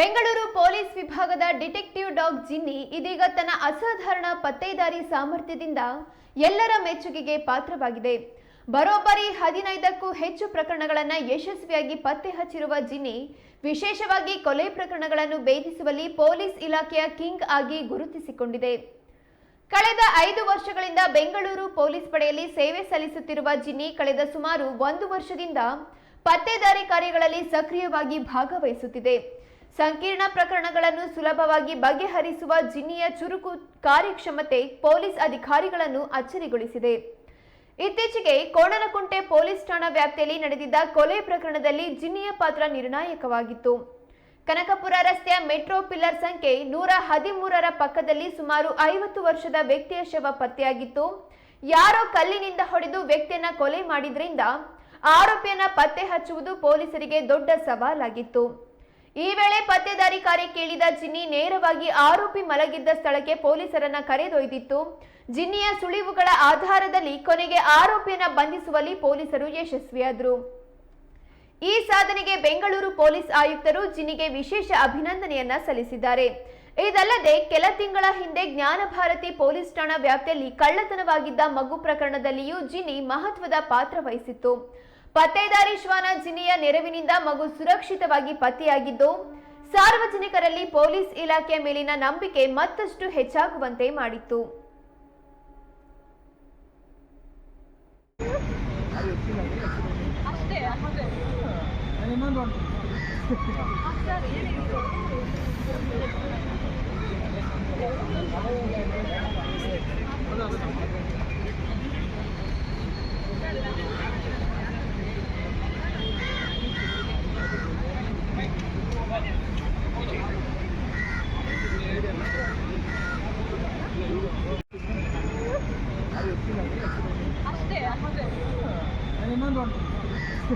Bengaluru police ವಿಭಾಗದ detective dog ಜಿನ್ನಿ ಇದೀಗ ತನ್ನ ಅಸಾಧಾರಣ ಪತ್ತೇದಾರಿ ಸಾಮರ್ಥ್ಯದಿಂದ ಎಲ್ಲರ ಮೆಚ್ಚುಗೆಗೆ ಪಾತ್ರವಾಗಿದೆ. ಬರೋಬ್ಬರಿ ಹದಿನೈದಕ್ಕೂ ಹೆಚ್ಚು ಪ್ರಕರಣಗಳನ್ನು ಯಶಸ್ವಿಯಾಗಿ ಪತ್ತೆ ಹಚ್ಚಿರುವ ಜಿನ್ನಿ ವಿಶೇಷವಾಗಿ ಕೊಲೆ ಪ್ರಕರಣಗಳನ್ನು ಭೇದಿಸುವಲ್ಲಿ ಪೊಲೀಸ್ ಇಲಾಖೆಯ ಕಿಂಗ್ ಆಗಿ ಗುರುತಿಸಿಕೊಂಡಿದೆ. ಕಳೆದ ಐದು ವರ್ಷಗಳಿಂದ ಬೆಂಗಳೂರು ಪೊಲೀಸ್ ಪಡೆಯಲ್ಲಿ ಸೇವೆ ಸಲ್ಲಿಸುತ್ತಿರುವ ಜಿನ್ನಿ ಕಳೆದ ಸುಮಾರು ಒಂದು ವರ್ಷದಿಂದ ಪತ್ತೆದಾರಿ ಕಾರ್ಯಗಳಲ್ಲಿ ಸಕ್ರಿಯವಾಗಿ ಭಾಗವಹಿಸುತ್ತಿದೆ. ಸಂಕೀರ್ಣ ಪ್ರಕರಣಗಳನ್ನು ಸುಲಭವಾಗಿ ಬಗೆಹರಿಸುವ ಜಿನ್ನಿಯ ಚುರುಕು ಕಾರ್ಯಕ್ಷಮತೆ ಪೊಲೀಸ್ ಅಧಿಕಾರಿಗಳನ್ನು ಅಚ್ಚರಿಗೊಳಿಸಿದೆ. ಇತ್ತೀಚೆಗೆ ಕೋಣನಕುಂಟೆ ಪೊಲೀಸ್ ಠಾಣಾ ವ್ಯಾಪ್ತಿಯಲ್ಲಿ ನಡೆದಿದ್ದ ಕೊಲೆ ಪ್ರಕರಣದಲ್ಲಿ ಜಿನ್ನಿಯ ಪಾತ್ರ ನಿರ್ಣಾಯಕವಾಗಿತ್ತು. ಕನಕಪುರ ರಸ್ತೆಯ ಮೆಟ್ರೋ ಪಿಲ್ಲರ್ ಸಂಖ್ಯೆ ನೂರ ಹದಿಮೂರರ ಪಕ್ಕದಲ್ಲಿ ಸುಮಾರು ಐವತ್ತು ವರ್ಷದ ವ್ಯಕ್ತಿಯ ಶವ ಪತ್ತೆಯಾಗಿತ್ತು. ಯಾರೋ ಕಲ್ಲಿನಿಂದ ಹೊಡೆದು ವ್ಯಕ್ತಿಯನ್ನ ಕೊಲೆ ಮಾಡಿದ್ರಿಂದ ಆರೋಪಿಯನ್ನ ಪತ್ತೆ ಹಚ್ಚುವುದು ಪೊಲೀಸರಿಗೆ ದೊಡ್ಡ ಸವಾಲಾಗಿತ್ತು. ಈ ವೇಳೆ ಪತ್ತೆದಾರಿ ಕಾರ್ಯ ಕೇಳಿದ ಜಿನ್ನಿ ನೇರವಾಗಿ ಆರೋಪಿ ಮಲಗಿದ್ದ ಸ್ಥಳಕ್ಕೆ ಪೊಲೀಸರನ್ನ ಕರೆದೊಯ್ದಿತ್ತು. ಜಿನ್ನಿಯ ಸುಳಿವುಗಳ ಆಧಾರದಲ್ಲಿ ಕೊನೆಗೆ ಆರೋಪಿಯನ್ನ ಬಂಧಿಸುವಲ್ಲಿ ಪೊಲೀಸರು ಯಶಸ್ವಿಯಾದರು. ಈ ಸಾಧನೆಗೆ ಬೆಂಗಳೂರು ಪೊಲೀಸ್ ಆಯುಕ್ತರು ಜಿನ್ನಿಗೆ ವಿಶೇಷ ಅಭಿನಂದನೆಯನ್ನ ಸಲ್ಲಿಸಿದ್ದಾರೆ. ಇದಲ್ಲದೆ ಕೆಲ ತಿಂಗಳ ಹಿಂದೆ ಜ್ಞಾನ ಭಾರತಿ ಪೊಲೀಸ್ ಠಾಣಾ ವ್ಯಾಪ್ತಿಯಲ್ಲಿ ಕಳ್ಳತನವಾಗಿದ್ದ ಮಗು ಪ್ರಕರಣದಲ್ಲಿಯೂ ಜಿನ್ನಿ ಮಹತ್ವದ ಪಾತ್ರ ವಹಿಸಿತ್ತು. ಪತ್ತೇದಾರಿ ಶ್ವಾನ ಜಿನ್ನಿಯ ನೆರವಿನಿಂದ ಮಗು ಸುರಕ್ಷಿತವಾಗಿ ಪತ್ತೆಯಾಗಿದ್ದು, ಸಾರ್ವಜನಿಕರಲ್ಲಿ ಪೊಲೀಸ್ ಇಲಾಖೆಯ ಮೇಲಿನ ನಂಬಿಕೆ ಮತ್ತಷ್ಟು ಹೆಚ್ಚಾಗುವಂತೆ ಮಾಡಿತ್ತು. 감사합니다.